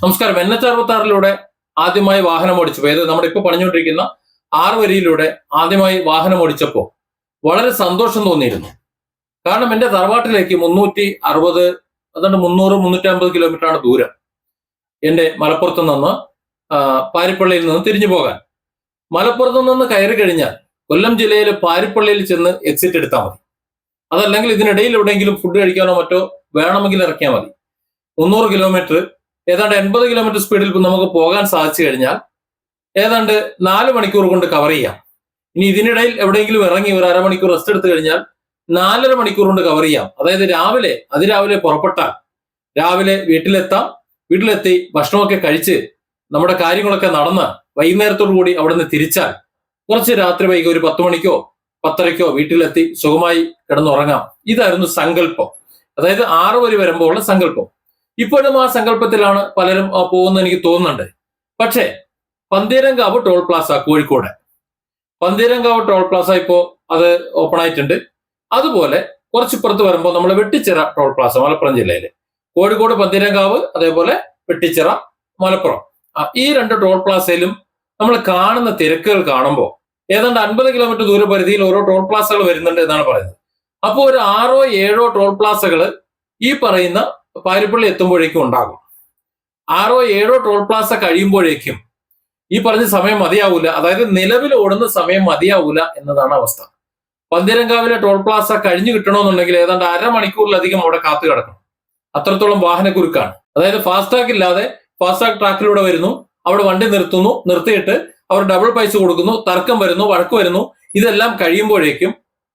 നമസ്കാരം. N H അറുപത്തി ആറിലൂടെ ആദ്യമായി വാഹനം ഓടിച്ചപ്പോൾ ഏത് ഇപ്പോൾ പണിഞ്ഞുകൊണ്ടിരിക്കുന്ന ആറ് വരിയിലൂടെ ആദ്യമായി വാഹനം ഓടിച്ചപ്പോൾ വളരെ സന്തോഷം തോന്നിയിരുന്നു. കാരണം എന്റെ തറവാട്ടിലേക്ക് മുന്നൂറ്റി അറുപത് അതുകൊണ്ട് മുന്നൂറ് മുന്നൂറ്റി അമ്പത് കിലോമീറ്റർ ആണ് ദൂരം. എന്റെ മലപ്പുറത്ത് നിന്ന് പാരിപ്പള്ളിയിൽ നിന്ന് തിരിഞ്ഞു പോകാൻ. മലപ്പുറത്ത് നിന്ന് കയറി കഴിഞ്ഞാൽ കൊല്ലം ജില്ലയിലെ പാരിപ്പള്ളിയിൽ ചെന്ന് എക്സിറ്റ് എടുത്താൽ മതി. അതല്ലെങ്കിൽ ഇതിനിടയിൽ എവിടെയെങ്കിലും ഫുഡ് കഴിക്കാനോ മറ്റോ വേണമെങ്കിൽ ഇറക്കിയാൽ മതി. മുന്നൂറ് കിലോമീറ്റർ ഏതാണ്ട് എൺപത് കിലോമീറ്റർ സ്പീഡിൽ നമുക്ക് പോകാൻ സാധിച്ചു കഴിഞ്ഞാൽ ഏതാണ്ട് നാല് മണിക്കൂർ കൊണ്ട് കവർ ചെയ്യാം. ഇനി ഇതിനിടയിൽ എവിടെയെങ്കിലും ഇറങ്ങി ഒരു അരമണിക്കൂർ റെസ്റ്റ് എടുത്തു കഴിഞ്ഞാൽ നാലര മണിക്കൂർ കൊണ്ട് കവർ ചെയ്യാം. അതായത് രാവിലെ അതിരാവിലെ പുറപ്പെട്ടാൽ രാവിലെ വീട്ടിലെത്താം. വീട്ടിലെത്തി ഭക്ഷണമൊക്കെ കഴിച്ച് നമ്മുടെ കാര്യങ്ങളൊക്കെ നടന്ന് വൈകുന്നേരത്തോടു കൂടി അവിടുന്ന് തിരിച്ചാൽ കുറച്ച് രാത്രി വൈകി ഒരു പത്ത് മണിക്കോ പത്തരയ്ക്കോ വീട്ടിലെത്തി സുഖമായി കിടന്നുറങ്ങാം. ഇതായിരുന്നു സങ്കല്പം. അതായത് ആറ് വരി വരുമ്പോൾ ഉള്ള സങ്കല്പം. ഇപ്പോഴും ആ സങ്കല്പത്തിലാണ് പലരും പോകുന്നത് എനിക്ക് തോന്നുന്നുണ്ട്. പക്ഷേ Pantheerankavu toll plaza Kozhikode. Pantheerankavu toll plaza ഇപ്പോ അത് ഓപ്പൺ ആയിട്ടുണ്ട്. അതുപോലെ കുറച്ച് കുറച്ചിപ്പുറത്ത് വരുമ്പോൾ നമ്മൾ വെട്ടിച്ചിറ ടോൾ പ്ലാസ മലപ്പുറം ജില്ലയിൽ കോഴിക്കോട് പന്തീരങ്കാവ് അതേപോലെ വെട്ടിച്ചിറ മലപ്പുറം. ഈ രണ്ട് ടോൾ പ്ലാസയിലും നമ്മൾ കാണുന്ന തിരക്കുകൾ കാണുമ്പോൾ ഏതാണ്ട് അൻപത് കിലോമീറ്റർ ദൂരപരിധിയിൽ ഓരോ ടോൾ പ്ലാസകൾ വരുന്നുണ്ട് എന്നാണ് പറയുന്നത്. അപ്പോൾ ഒരു ആറോ ഏഴോ ടോൾ പ്ലാസകൾ ഈ പറയുന്ന പാരിപ്പള്ളി എത്തുമ്പോഴേക്കും ഉണ്ടാകും. ആറോ ഏഴോ ടോൾ പ്ലാസ കഴിയുമ്പോഴേക്കും ഈ പറഞ്ഞ സമയം മതിയാവൂല. അതായത് നിലവിൽ ഓടുന്ന സമയം മതിയാവൂല എന്നതാണ് അവസ്ഥ. പന്തിരങ്കാവിലെ ടോൾ പ്ലാസ കഴിഞ്ഞു കിട്ടണമെന്നുണ്ടെങ്കിൽ ഏതാണ്ട് അരമണിക്കൂറിലധികം അവിടെ കാത്തു കിടക്കണം. അത്രത്തോളം വാഹനക്കുരുക്കാണ്. അതായത് ഫാസ്ടാഗ് ഇല്ലാതെ ഫാസ്ടാഗ് ട്രാക്കിലൂടെ വരുന്നു. അവിടെ വണ്ടി നിർത്തുന്നു നിർത്തിയിട്ട് അവർ ഡബിൾ പൈസ കൊടുക്കുന്നു തർക്കം വരുന്നു വഴക്ക് വരുന്നു. ഇതെല്ലാം കഴിയുമ്പോഴേക്കും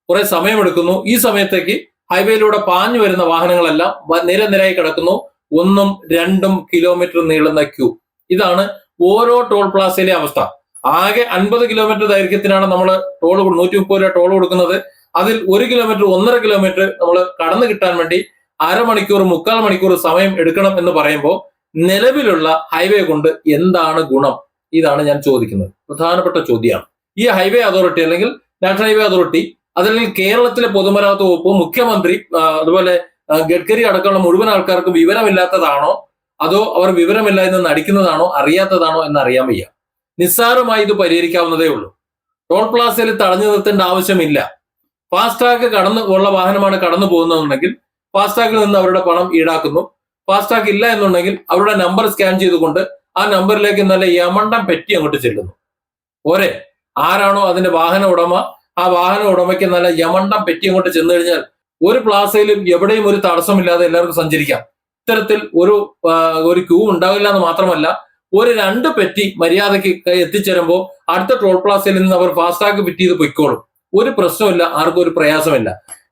കുറെ സമയമെടുക്കുന്നു. ഈ സമയത്തേക്ക് ഹൈവേയിലൂടെ പാഞ്ഞു വരുന്ന വാഹനങ്ങളെല്ലാം നിരനിരയായി കിടക്കുന്നു. ഒന്നും രണ്ടും കിലോമീറ്റർ നീളുന്ന ക്യൂ ഇതാണ് ഓരോ ടോൾ പ്ലാസയിലെ അവസ്ഥ. ആകെ അൻപത് കിലോമീറ്റർ ദൈർഘ്യത്തിനാണ് നമ്മൾ ടോൾ നൂറ്റി മുപ്പത് രൂപ ടോൾ കൊടുക്കുന്നത്. അതിൽ ഒരു കിലോമീറ്റർ ഒന്നര കിലോമീറ്റർ നമ്മൾ കടന്നു കിട്ടാൻ വേണ്ടി അരമണിക്കൂർ മുക്കാൽ മണിക്കൂർ സമയം എടുക്കണം എന്ന് പറയുമ്പോൾ നിലവിലുള്ള ഹൈവേ കൊണ്ട് എന്താണ് ഗുണം? ഇതാണ് ഞാൻ ചോദിക്കുന്നത്. പ്രധാനപ്പെട്ട ചോദ്യമാണ്. ഈ ഹൈവേ അതോറിറ്റി അല്ലെങ്കിൽ നാഷണൽ ഹൈവേ അതോറിറ്റി അതല്ലെങ്കിൽ കേരളത്തിലെ പൊതുമരാമത്ത് വകുപ്പ് മുഖ്യമന്ത്രി അതുപോലെ ഗഡ്കരി അടക്കമുള്ള മുഴുവൻ ആൾക്കാർക്ക് വിവരമില്ലാത്തതാണോ? അതോ അവർ വിവരമില്ല എന്ന് നടിക്കുന്നതാണോ? അറിയാത്തതാണോ? എന്ന് അറിയാൻ വയ്യ. നിസ്സാരമായി ഇത് പരിഹരിക്കാവുന്നതേ ഉള്ളൂ. ടോൾ പ്ലാസയിൽ തടഞ്ഞു നിർത്തേണ്ട ആവശ്യമില്ല. ഫാസ്ടാഗ് കടന്നു ഉള്ള വാഹനമാണ് കടന്നു പോകുന്നതെന്നുണ്ടെങ്കിൽ ഫാസ്ടാഗിൽ നിന്ന് അവരുടെ പണം ഈടാക്കുന്നു. ഫാസ്ടാഗ് ഇല്ല എന്നുണ്ടെങ്കിൽ അവരുടെ നമ്പർ സ്കാൻ ചെയ്തുകൊണ്ട് ആ നമ്പറിലേക്ക് നല്ല യമണ്ടം പെറ്റി അങ്ങോട്ട് ചെല്ലുന്നു. പോരെ. ആരാണോ അതിന്റെ വാഹന ഉടമ? ആ വാഹന ഉടമയ്ക്ക് നല്ല യമണ്ടം പെറ്റി അങ്ങോട്ട് ചെന്ന് കഴിഞ്ഞാൽ ഒരു പ്ലാസയിലും എവിടെയും ഒരു തടസ്സമില്ലാതെ എല്ലാവർക്കും സഞ്ചരിക്കാം. ഇത്തരത്തിൽ ഒരു ഒരു ക്യൂ ഉണ്ടാവില്ല എന്ന് മാത്രമല്ല ഒരു രണ്ട് പെറ്റി മര്യാദയ്ക്ക് എത്തിച്ചേരുമ്പോൾ അടുത്ത ടോൾ പ്ലാസയിൽ നിന്ന് അവർ ഫാസ്ടാഗ് ഫിറ്റ് ചെയ്ത് പൊയ്ക്കോളും. ഒരു പ്രശ്നമില്ല ആർക്കും ഒരു പ്രയാസമില്ല.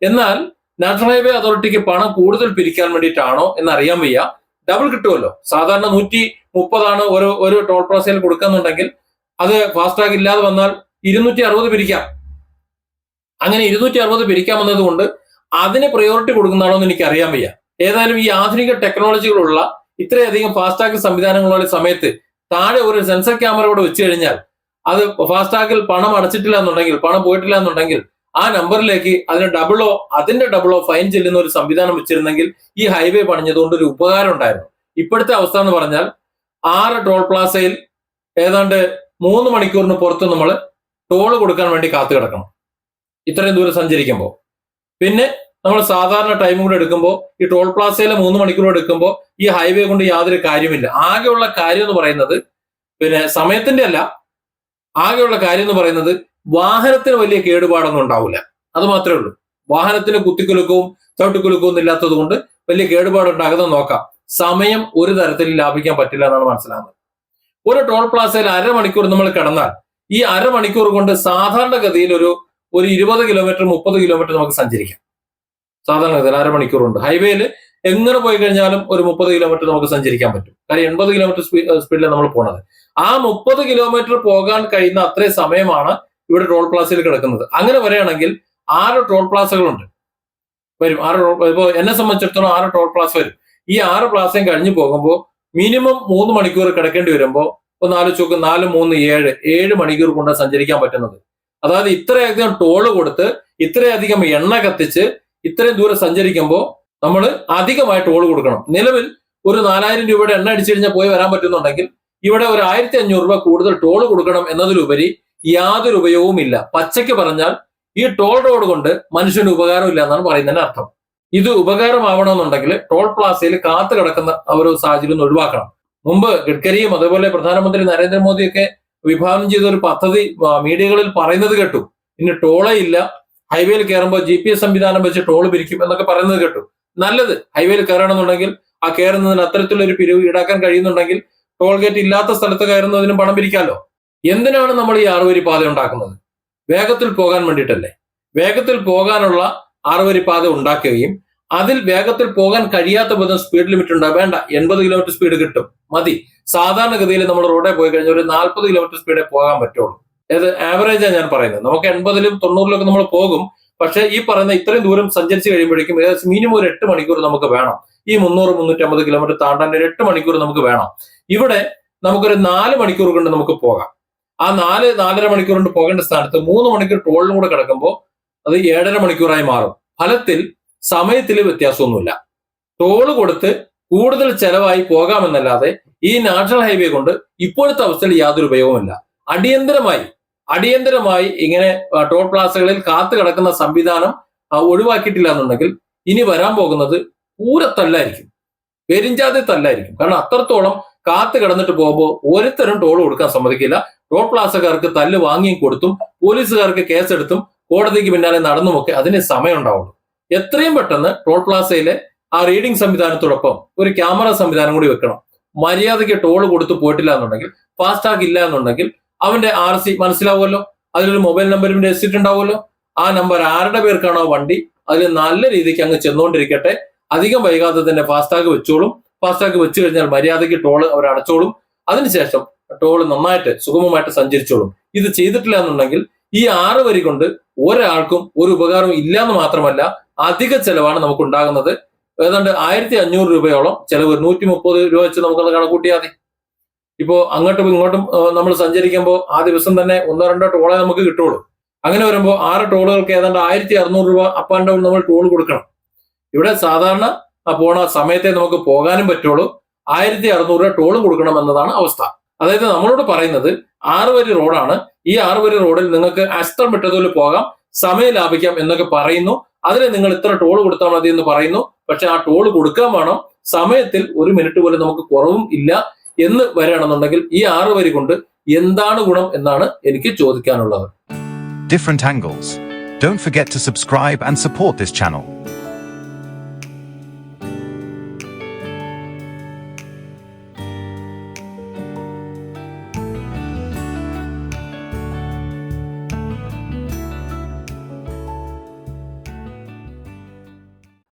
എന്നാൽ നാഷണൽ ഹൈവേ അതോറിറ്റിക്ക് പണം കൂടുതൽ പിരിക്കാൻ വേണ്ടിയിട്ടാണോ എന്ന് അറിയാൻ വയ്യ. ഡബിൾ കിട്ടുമല്ലോ. സാധാരണ നൂറ്റി മുപ്പതാണ് ഒരു ഒരു ടോൾ പ്ലാസയിൽ കൊടുക്കുന്നുണ്ടെങ്കിൽ അത് ഫാസ്ടാഗ് ഇല്ലാതെ വന്നാൽ ഇരുന്നൂറ്റി അറുപത് പിരിക്കാം. അങ്ങനെ ഇരുന്നൂറ്റി അറുപത് പിരിക്കാൻ വന്നത് കൊണ്ട് അതിന് പ്രയോറിറ്റി കൊടുക്കുന്നതാണോ എന്ന് എനിക്ക് അറിയാൻ വയ്യ. ഏതായാലും ഈ ആധുനിക ടെക്നോളജികളുള്ള ഇത്രയധികം ഫാസ്ടാഗ് സംവിധാനങ്ങളുള്ള സമയത്ത് താഴെ ഒരു സെൻസർ ക്യാമറ കൂടെ വെച്ച് കഴിഞ്ഞാൽ അത് ഫാസ്ടാഗിൽ പണം അടച്ചിട്ടില്ല എന്നുണ്ടെങ്കിൽ പണം പോയിട്ടില്ല എന്നുണ്ടെങ്കിൽ ആ നമ്പറിലേക്ക് അതിന് ഡബിളോ അതിന്റെ ഡബിളോ ഫൈൻ ചെല്ലുന്ന ഒരു സംവിധാനം വെച്ചിരുന്നെങ്കിൽ ഈ ഹൈവേ പണിഞ്ഞതുകൊണ്ട് ഒരു ഉപകാരം ഉണ്ടായിരുന്നു. ഇപ്പോഴത്തെ അവസ്ഥ എന്ന് പറഞ്ഞാൽ ആറ് ടോൾ പ്ലാസയിൽ ഏതാണ്ട് മൂന്ന് മണിക്കൂറിന് പുറത്ത് നമ്മൾ ടോൾ കൊടുക്കാൻ വേണ്ടി കാത്തു കിടക്കണം. ഇത്രയും ദൂരം സഞ്ചരിക്കുമ്പോൾ പിന്നെ നമ്മൾ സാധാരണ ടൈം കൂടെ എടുക്കുമ്പോൾ ഈ ടോൾ പ്ലാസയിലെ മൂന്ന് മണിക്കൂർ എടുക്കുമ്പോൾ ഈ ഹൈവേ കൊണ്ട് യാതൊരു കാര്യമില്ല ആകെയുള്ള കാര്യം എന്ന് പറയുന്നത് പിന്നെ സമയത്തിന്റെ അല്ല ആകെയുള്ള കാര്യം എന്ന് പറയുന്നത് വാഹനത്തിന് വലിയ കേടുപാടൊന്നും ഉണ്ടാവില്ല. അത് മാത്രമേ ഉള്ളൂ. വാഹനത്തിന് കുത്തിക്കുലുക്കവും ചവിട്ടിക്കുലുക്കവും ഇല്ലാത്തത് കൊണ്ട് വലിയ കേടുപാട് ഉണ്ടാകുന്നത് നോക്കാം. സമയം ഒരു തരത്തിൽ ലാഭിക്കാൻ പറ്റില്ല എന്നാണ് മനസ്സിലാകുന്നത്. ഒരു ടോൾ പ്ലാസയിൽ അരമണിക്കൂർ നമ്മൾ കിടന്നാൽ ഈ അരമണിക്കൂർ കൊണ്ട് സാധാരണഗതിയിൽ ഒരു ഒരു ഇരുപത് കിലോമീറ്റർ മുപ്പത് കിലോമീറ്റർ നമുക്ക് സഞ്ചരിക്കാം. സാധാരണഗതിയിൽ അരമണിക്കൂർ ഉണ്ട് ഹൈവേയിൽ എങ്ങനെ പോയി കഴിഞ്ഞാലും ഒരു മുപ്പത് കിലോമീറ്റർ നമുക്ക് സഞ്ചരിക്കാൻ പറ്റും. കാര്യം എൺപത് കിലോമീറ്റർ സ്പീഡിലാണ് നമ്മൾ പോണത്. ആ മുപ്പത് കിലോമീറ്റർ പോകാൻ കഴിയുന്ന അത്രയും സമയമാണ് ഇവിടെ ടോൾ പ്ലാസയിൽ കിടക്കുന്നത്. അങ്ങനെ വരികയാണെങ്കിൽ ആറ് ടോൾ പ്ലാസകളുണ്ട്. വരും. ആറ് ഇപ്പോൾ എന്നെ സംബന്ധിച്ചിടത്തോളം ആറ് ടോൾ പ്ലാസ വരും. ഈ ആറ് പ്ലാസയും കഴിഞ്ഞു പോകുമ്പോൾ മിനിമം മൂന്ന് മണിക്കൂർ കിടക്കേണ്ടി വരുമ്പോൾ ഒന്ന് ആലോചിച്ച് നോക്ക് നാല് മൂന്ന് ഏഴ് ഏഴ് മണിക്കൂർ കൊണ്ടാണ് സഞ്ചരിക്കാൻ പറ്റുന്നത്. അതായത് ഇത്രയധികം ടോൾ കൊടുത്ത് ഇത്രയധികം എണ്ണ കത്തിച്ച് ഇത്രയും ദൂരം സഞ്ചരിക്കുമ്പോൾ നമ്മൾ അധികമായി ടോൾ കൊടുക്കണം. നിലവിൽ ഒരു നാലായിരം രൂപയുടെ എണ്ണ അടിച്ചു കഴിഞ്ഞാൽ പോയി വരാൻ പറ്റുന്നുണ്ടെങ്കിൽ ഇവിടെ ഒരു ആയിരത്തി അഞ്ഞൂറ് രൂപ കൂടുതൽ ടോൾ കൊടുക്കണം എന്നതിലുപരി യാതൊരു ഉപയോഗവുമില്ല പച്ചയ്ക്ക് പറഞ്ഞാൽ ഈ ടോൾ റോഡ് കൊണ്ട് മനുഷ്യന് ഉപകാരമില്ല എന്നാണ് പറയുന്നതിന്റെ അർത്ഥം. ഇത് ഉപകാരമാവണമെന്നുണ്ടെങ്കിൽ ടോൾ പ്ലാസയിൽ കാത്തു കിടക്കുന്ന ഒരു സാഹചര്യം ഒഴിവാക്കണം. മുമ്പ് ഗഡ്കരിയും അതുപോലെ പ്രധാനമന്ത്രി നരേന്ദ്രമോദിയൊക്കെ വിഭാവനം ചെയ്ത ഒരു പദ്ധതി മീഡിയകളിൽ പറയുന്നത് കേട്ടു. ഇനി ടോളേ ഇല്ല. ഹൈവേയിൽ കയറുമ്പോൾ ജി പി എസ് സംവിധാനം വെച്ച് ടോൾ പിരിക്കും എന്നൊക്കെ പറയുന്നത് കേട്ടു. നല്ലത്. ഹൈവേയിൽ കയറണമെന്നുണ്ടെങ്കിൽ ആ കയറുന്നതിന് അത്തരത്തിലുള്ള ഒരു പിരിവ് ഈടാക്കാൻ കഴിയുന്നുണ്ടെങ്കിൽ ടോൾ ഗേറ്റ് ഇല്ലാത്ത സ്ഥലത്ത് കയറുന്നതിനും പണം പിരിക്കാമല്ലോ എന്തിനാണ് നമ്മൾ ഈ ആറുവരി പാത ഉണ്ടാക്കുന്നത്? വേഗത്തിൽ പോകാൻ വേണ്ടിയിട്ടല്ലേ? വേഗത്തിൽ പോകാനുള്ള ആറുവരി പാത ഉണ്ടാക്കുകയും അതിൽ വേഗത്തിൽ പോകാൻ കഴിയാത്ത വിധം സ്പീഡ് ലിമിറ്റ് ഉണ്ടാകും വേണ്ട എൺപത് കിലോമീറ്റർ സ്പീഡ് കിട്ടും. മതി. സാധാരണഗതിയിൽ നമ്മൾ റോഡിൽ പോയി കഴിഞ്ഞാൽ ഒരു നാൽപ്പത് കിലോമീറ്റർ സ്പീഡേ പോകാൻ പറ്റുള്ളൂ. ഏത് ആവറേജാണ് ഞാൻ പറയുന്നത്. നമുക്ക് എൺപതിലും തൊണ്ണൂറിലൊക്കെ നമ്മൾ പോകും. പക്ഷേ ഈ പറയുന്ന ഇത്രയും ദൂരം സഞ്ചരിച്ച് കഴിയുമ്പോഴേക്കും ഏകദേശം മിനിമം ഒരു എട്ട് മണിക്കൂർ നമുക്ക് വേണം. ഈ മുന്നൂറ് മുന്നൂറ്റി അമ്പത് കിലോമീറ്റർ താണ്ടാൻ ഒരു എട്ട് മണിക്കൂർ നമുക്ക് വേണം. ഇവിടെ നമുക്കൊരു നാല് മണിക്കൂർ കൊണ്ട് നമുക്ക് പോകാം. ആ നാല് നാലര മണിക്കൂർ കൊണ്ട് പോകേണ്ട സ്ഥാനത്ത് മൂന്ന് മണിക്കൂർ ടോളിലും കൂടെ കിടക്കുമ്പോൾ അത് ഏഴര മണിക്കൂറായി മാറും. ഫലത്തിൽ സമയത്തിൽ വ്യത്യാസമൊന്നുമില്ല. ടോൾ കൊടുത്ത് കൂടുതൽ ചെലവായി പോകാമെന്നല്ലാതെ ഈ നാഷണൽ ഹൈവേ കൊണ്ട് ഇപ്പോഴത്തെ അവസ്ഥയിൽ യാതൊരു ഉപയോഗമില്ല അടിയന്തരമായി അടിയന്തരമായി ഇങ്ങനെ ടോൾ പ്ലാസകളിൽ കാത്തു കിടക്കുന്ന സംവിധാനം ഒഴിവാക്കിയിട്ടില്ല എന്നുണ്ടെങ്കിൽ ഇനി വരാൻ പോകുന്നത് പൂരത്തല്ലായിരിക്കും. പെരിഞ്ചാതി തല്ലായിരിക്കും. കാരണം അത്രത്തോളം കാത്തു കിടന്നിട്ട് പോകുമ്പോൾ ഒരുത്തരും ടോൾ കൊടുക്കാൻ സമ്മതിക്കില്ല. ടോൾ പ്ലാസക്കാർക്ക് തല്ല് വാങ്ങിയും കൊടുത്തും പോലീസുകാർക്ക് കേസെടുത്തും കോടതിക്ക് പിന്നാലെ നടന്നുമൊക്കെ അതിന് സമയം ഉണ്ടാവുള്ളൂ എത്രയും പെട്ടെന്ന് ടോൾ പ്ലാസയിലെ ആ റീഡിംഗ് സംവിധാനത്തോടൊപ്പം ഒരു ക്യാമറ സംവിധാനം കൂടി വെക്കണം. മര്യാദയ്ക്ക് ടോൾ കൊടുത്ത് പോയിട്ടില്ല എന്നുണ്ടെങ്കിൽ ഫാസ്ടാഗ് ഇല്ല എന്നുണ്ടെങ്കിൽ അവന്റെ ആർ സി മനസ്സിലാവുമല്ലോ. അതിലൊരു മൊബൈൽ നമ്പറിന്റെ രജിസ്റ്റർ ഉണ്ടാവുമല്ലോ ആ നമ്പർ ആരുടെ പേർക്കാണോ വണ്ടി അതിൽ നല്ല രീതിക്ക് അങ്ങ് ചെന്നുകൊണ്ടിരിക്കട്ടെ. അധികം വൈകാതെ തന്നെ ഫാസ്ടാഗ് വെച്ചോളും. ഫാസ്ടാഗ് വെച്ച് കഴിഞ്ഞാൽ മര്യാദയ്ക്ക് ടോൾ അവർ അടച്ചോളും. അതിനുശേഷം ടോൾ നന്നായിട്ട് സുഗമമായിട്ട് സഞ്ചരിച്ചോളും. ഇത് ചെയ്തിട്ടില്ല എന്നുണ്ടെങ്കിൽ ഈ ആറ് വരി കൊണ്ട് ഒരാൾക്കും ഒരു ഉപകാരവും ഇല്ല എന്ന് മാത്രമല്ല അധിക ചെലവാണ് നമുക്ക് ഉണ്ടാകുന്നത് ഏതാണ്ട് ആയിരത്തി അഞ്ഞൂറ് രൂപയോളം ചെലവ് നൂറ്റി മുപ്പത് രൂപ വെച്ച് നമുക്ക് കണക്കൂട്ടിയാൽ മതി. ഇപ്പോ അങ്ങോട്ടും ഇങ്ങോട്ടും നമ്മൾ സഞ്ചരിക്കുമ്പോൾ ആ ദിവസം തന്നെ ഒന്നോ രണ്ടോ ടോളെ നമുക്ക് കിട്ടുള്ളൂ. അങ്ങനെ വരുമ്പോൾ ആറ് ടോളുകൾക്ക് ഏതാണ്ട് ആയിരത്തി അറുന്നൂറ് രൂപ അപ്പ് ആൻഡ് ഡൗൺ നമ്മൾ ടോൾ കൊടുക്കണം. ഇവിടെ സാധാരണ പോണ സമയത്തെ നമുക്ക് പോകാനും പറ്റുള്ളൂ. ആയിരത്തി അറുന്നൂറ് രൂപ ടോൾ കൊടുക്കണം എന്നതാണ് അവസ്ഥ. അതായത് നമ്മളോട് പറയുന്നത് ആറ് വരി റോഡാണ്. ഈ ആറ് വരി റോഡിൽ നിങ്ങൾക്ക് അസ്ത്രം വിട്ടതുപോലെ പോകാം സമയം ലാഭിക്കാം എന്നൊക്കെ പറയുന്നു. അതിന് നിങ്ങൾ ഇത്ര ടോൾ കൊടുത്താൽ മതി എന്ന് പറയുന്നു പക്ഷെ ആ ടോൾ കൊടുക്കാൻ വേണം സമയത്തിൽ ഒരു മിനിറ്റ് പോലും നമുക്ക് കുറവും ഇല്ല എന്ന് വരികയാണെന്നുണ്ടെങ്കിൽ ഈ ആറ് വരി കൊണ്ട് എന്താണ് ഗുണം എന്നാണ് എനിക്ക് ചോദിക്കാനുള്ളത് different angles. Don't forget to subscribe and support this channel.